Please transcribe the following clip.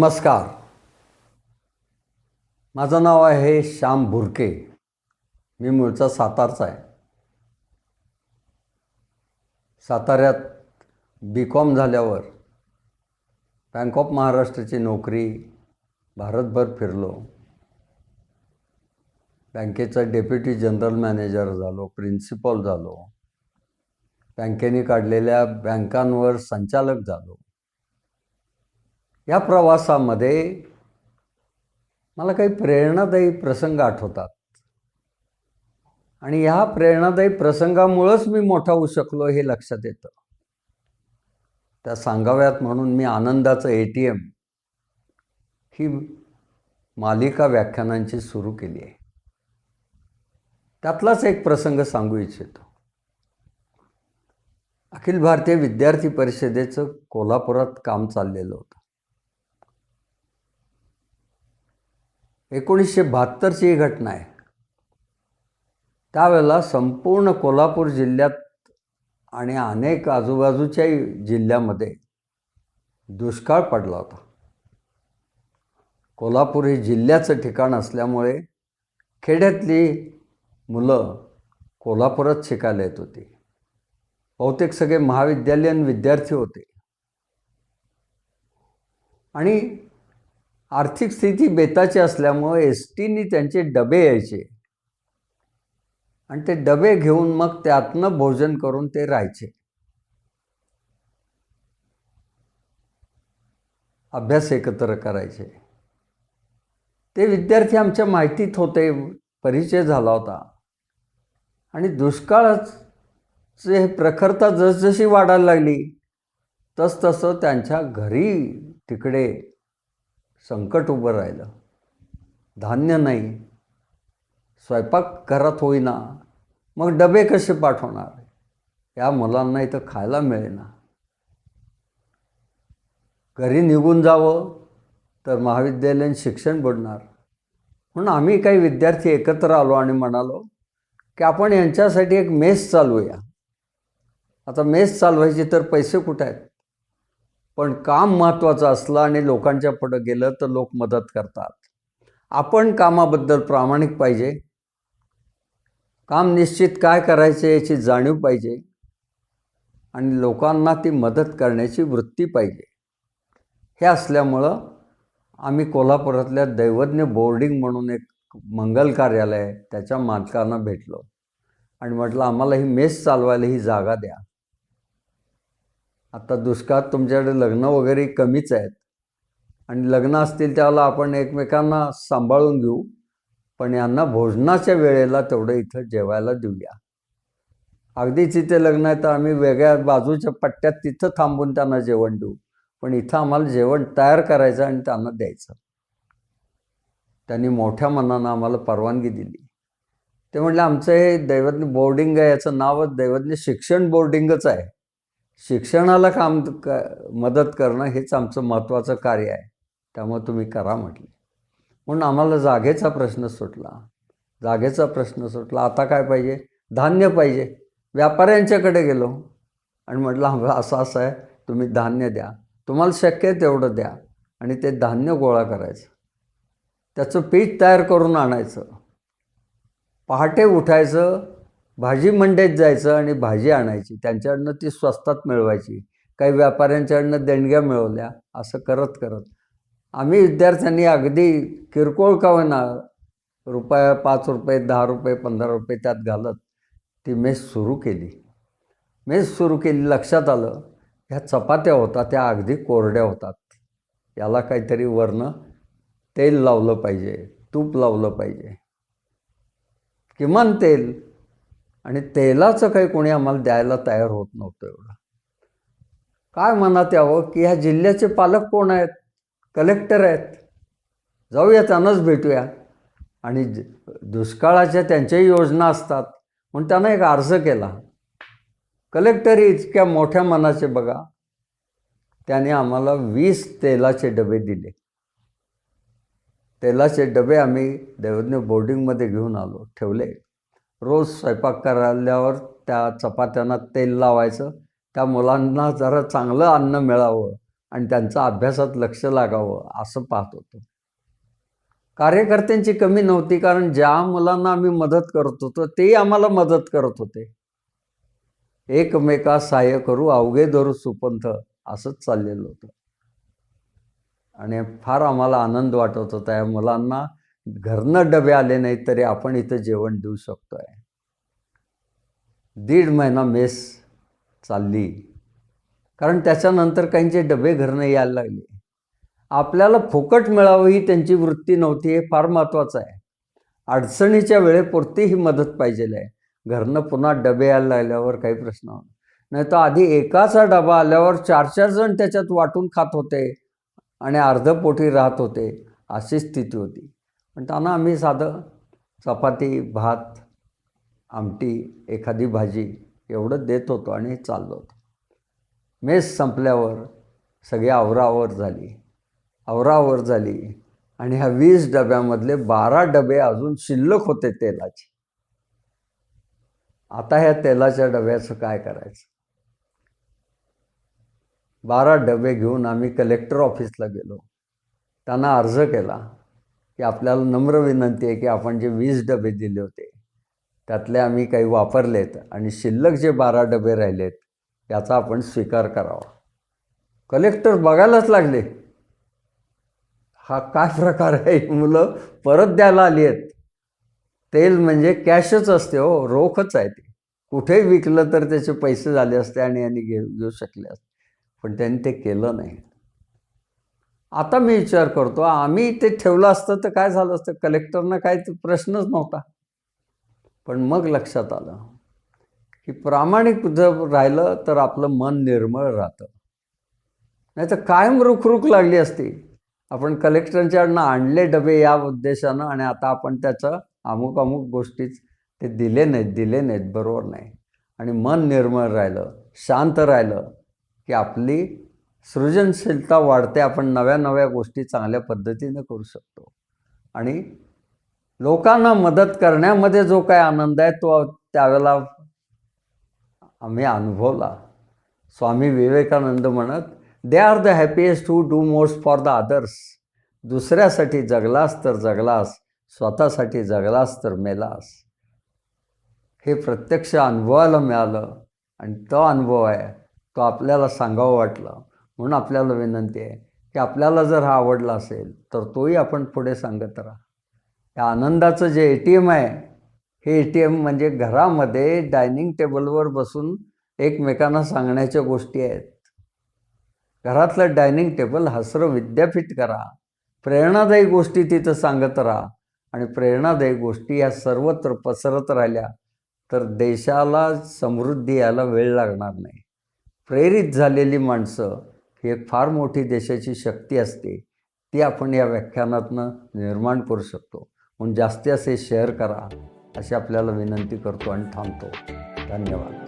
नमस्कार. माझं नाव आहे श्याम भुरके. मी मूळचा सातारचा आहे. साताऱ्यात बी कॉम झाल्यावर बँक ऑफ महाराष्ट्राची नोकरी भारतभर फिरलो. बँकेचा डेप्युटी जनरल मॅनेजर झालो प्रिन्सिपॉल झालो. बँकेने काढलेल्या बँकांवर संचालक झालो. या प्रवासामध्ये मला काही प्रेरणादायी प्रसंग आठवतात. आणि ह्या प्रेरणादायी प्रसंगामुळंच मी मोठा होऊ शकलो हे लक्षात येतं. त्या सांगाव्यात म्हणून मी आनंदाचं ए टी एम ही मालिका व्याख्यानांची सुरू केली आहे. त्यातलाच एक प्रसंग सांगू इच्छितो. अखिल भारतीय विद्यार्थी परिषदेचं कोल्हापुरात काम चाललेलं होतं. एकोणीसशे बहात्तरची ही घटना आहे. त्यावेळेला संपूर्ण कोल्हापूर जिल्ह्यात आणि अनेक आजूबाजूच्याही जिल्ह्यामध्ये दुष्काळ पडला होता. कोल्हापूर हे जिल्ह्याचं ठिकाण असल्यामुळे खेड्यातली मुलं कोल्हापुरात शिकायला येत होती. बहुतेक सगळे महाविद्यालयीन विद्यार्थी होते. आणि आर्थिक स्थिती बेताची असल्यामुळे एस टीनी त्यांचे डबे यायचे. आणि ते डबे घेऊन मग त्यातनं भोजन करून ते राहायचे. अभ्यास एकत्र करायचे. ते विद्यार्थी आमच्या माहितीत होते परिचय झाला होता. आणि दुष्काळाचे हे प्रखरता जसजशी वाढायला लागली तसतसं त्यांच्या घरी तिकडे संकट उभं राहिलं. धान्य नाही. स्वयंपाक घरात होईना. मग डबे कसे पाठवणार? या मुलांना इथं खायला मिळेना. घरी निघून जावं तर महाविद्यालयीन शिक्षण बुडणार. म्हणून आम्ही काही विद्यार्थी एकत्र आलो आणि म्हणालो की आपण यांच्यासाठी एक मेस चालवूया. आता मेस चालवायची तर पैसे कुठे आहेत? पण काम महत्त्वाचं असलं आणि लोकांच्या पुढं गेलं तर लोक मदत करतात. आपण कामाबद्दल प्रामाणिक पाहिजे. काम निश्चित काय करायचे याची जाणीव पाहिजे. आणि लोकांना ती मदत करण्याची वृत्ती पाहिजे. हे असल्यामुळं आम्ही कोल्हापुरातल्या दैवज्ञ बोर्डिंग म्हणून एक मंगल कार्यालय त्याच्या मालकांना भेटलो. आणि म्हटलं आम्हाला ही मेस चालवायला ही जागा द्या. आता दुष्काळात तुमच्याकडे लग्न वगैरे कमीच आहेत. आणि लग्न असतील त्यावेळेला आपण एकमेकांना सांभाळून घेऊ. पण यांना भोजनाच्या वेळेला तेवढं इथं जेवायला देऊया. अगदीच इथे लग्न आहे तर आम्ही वेगळ्या बाजूच्या पट्ट्यात तिथं थांबून त्यांना जेवण देऊ. पण इथं आम्हाला जेवण तयार करायचं आणि त्यांना द्यायचं. त्यांनी मोठ्या मनानं आम्हाला परवानगी दिली. ते म्हटलं आमचं हे दैवज्ञ बोर्डिंग आहे याचं नावच दैवज्ञ शिक्षण बोर्डिंगच आहे. शिक्षणाला काम क मदत करणं हेच आमचं महत्त्वाचं कार्य आहे. त्यामुळे तुम्ही करा म्हटले. म्हणून आम्हाला जागेचा प्रश्न सुटला. जागेचा प्रश्न सुटला. आता काय पाहिजे? धान्य पाहिजे. व्यापाऱ्यांच्याकडे गेलो आणि म्हटलं आम्हाला असं असं आहे. तुम्ही धान्य द्या. तुम्हाला शक्य आहे तेवढं द्या. आणि ते धान्य गोळा करायचं. त्याचं पीठ तयार करून आणायचं. पहाटे उठायचं. भाजी मंडईत जायचं आणि भाजी आणायची त्यांच्याकडनं ती स्वस्तात मिळवायची काही व्यापाऱ्यांच्याकडनं देणग्या मिळवल्या असं करत करत. आम्ही विद्यार्थ्यांनी अगदी किरकोळ का होईना रुपया पाच रुपये दहा रुपये पंधरा रुपये त्यात घालत ती मेस सुरू केली. मेस सुरू केली लक्षात आलं ह्या चपात्या होतात त्या अगदी कोरड्या होतात. याला काहीतरी वरनं तेल लावलं पाहिजे तूप लावलं पाहिजे. किमान तेल आणि तेलाचं काही कोणी आम्हाला द्यायला तयार होत नव्हतं एवढं. काय मनात यावं की ह्या जिल्ह्याचे पालक कोण आहेत? कलेक्टर आहेत. जाऊया त्यांनाच भेटूया. आणि दुष्काळाच्या त्यांच्याही योजना असतात. म्हणून त्यांना एक अर्ज केला. कलेक्टरही इतक्या मोठ्या मनाचे बघा. त्याने आम्हाला वीस तेलाचे डबे दिले. तेलाचे डबे आम्ही दैवज्ञ बोर्डिंगमध्ये घेऊन आलो ठेवले. रोज स्वयंपाक करायल्यावर त्या चपात्यांना तेल लावायचं. त्या मुलांना जरा चांगलं अन्न मिळावं आणि त्यांचा अभ्यासात लक्ष लागावं असं पाहत होतो. कार्यकर्त्यांची कमी नव्हती कारण ज्या मुलांना आम्ही मदत करत होतो तेही आम्हाला मदत करत होते. एकमेका सहाय्य करू अवघे धरू सुपंथ असंच चाललेलं होतं. आणि फार आम्हाला आनंद वाटत होता या मुलांना. घरनं डबे आले नाहीत तरी आपण इथं जेवण देऊ शकतोय. दीड महिना मेस चालली. कारण त्याच्यानंतर काहींचे डबे घरनं यायला लागले. आपल्याला फुकट मिळावं ही त्यांची वृत्ती नव्हती हे फार महत्त्वाचं आहे. अडचणीच्या वेळेपुरती ही मदत पाहिजेल आहे. घरनं पुन्हा डबे यायला लागल्यावर काही प्रश्न नाही. तर आधी एकाचा डबा आल्यावर चार चार जण त्याच्यात वाटून खात होते आणि अर्धपोटी राहत होते अशी स्थिती होती. पण त्यांना आम्ही साधं चपाती भात आमटी एखादी भाजी एवढं देत होतो आणि चाललो होतो. मेस संपल्यावर सगळी आवरावर झाली. आवरावर झाली आणि ह्या वीस डब्यामधले बारा डबे अजून शिल्लक होते तेलाचे. आता ह्या तेलाच्या डब्याचं काय करायचं? बारा डबे घेऊन आम्ही कलेक्टर ऑफिसला गेलो. त्यांना अर्ज केला. की आपल्याला नम्र विनंती आहे की आपण जे वीस डबे दिले होते त्यातले आम्ही काही वापरलेत आणि शिल्लक जे बारा डबे राहिलेत याचा आपण स्वीकार करावा. कलेक्टर बघायलाच लागले. हा काय प्रकार आहे? मुलं परत द्यायला आली आहेत. तेल म्हणजे कॅशच असते हो रोखच आहे ते. कुठेही विकलं तर त्याचे पैसे झाले असते आणि यांनी घेऊ घेऊ शकले असते. पण त्यांनी ते केलं नाही. आता मी विचार करतो आम्ही ते ठेवलं असतं तर काय झालं असतं? कलेक्टरनं काय प्रश्नच नव्हता. पण मग लक्षात आलं की प्रामाणिक जर राहिलं तर आपलं मन निर्मळ राहतं. नाही तर कायम रुखरुख लागली असती. आपण कलेक्टरच्याकडनं आणले डबे या उद्देशानं आणि आता आपण त्याचं अमुक अमुक गोष्टीच ते दिले नाहीत दिले नाहीत बरोबर नाही. आणि मन निर्मळ राहिलं शांत राहिलं की आपली सृजनशीलता वाढते आपण नव्या नव्या गोष्टी चांगल्या पद्धतीने करू शकतो. आणि लोकांना मदत करण्यामध्ये जो काय आनंद आहे तो त्यावेळेला आम्ही अनुभवला. स्वामी विवेकानंद म्हणत they are the happiest to do most for the others दुसऱ्यासाठी जगलास तर जगलास स्वतःसाठी जगलास तर मेलास. हे प्रत्यक्ष अनुभवायला मिळालं आणि तो अनुभव आहे तो आपल्याला सांगावं वाटलं. म्हणून आपल्याला विनंती आहे की आपल्याला जर हा आवडला असेल तर तोही आपण पुढे सांगत राहा. या आनंदाचं जे ए टी एम आहे हे ए टी एम म्हणजे घरामध्ये डायनिंग टेबलवर बसून एकमेकांना सांगण्याच्या गोष्टी आहेत. घरातलं डायनिंग टेबल हसरं विद्यापीठ करा. प्रेरणादायी गोष्टी तिथं सांगत राहा. आणि प्रेरणादायी गोष्टी ह्या सर्वत्र पसरत राहिल्या तर देशाला समृद्धी यायला वेळ लागणार नाही. प्रेरित झालेली माणसं ही एक फार मोठी देशाची शक्ती असते ती आपण या व्याख्यानातनं निर्माण करू शकतो. म्हणून जास्ती असे शेअर करा अशी आपल्याला विनंती करतो आणि थांबतो. धन्यवाद.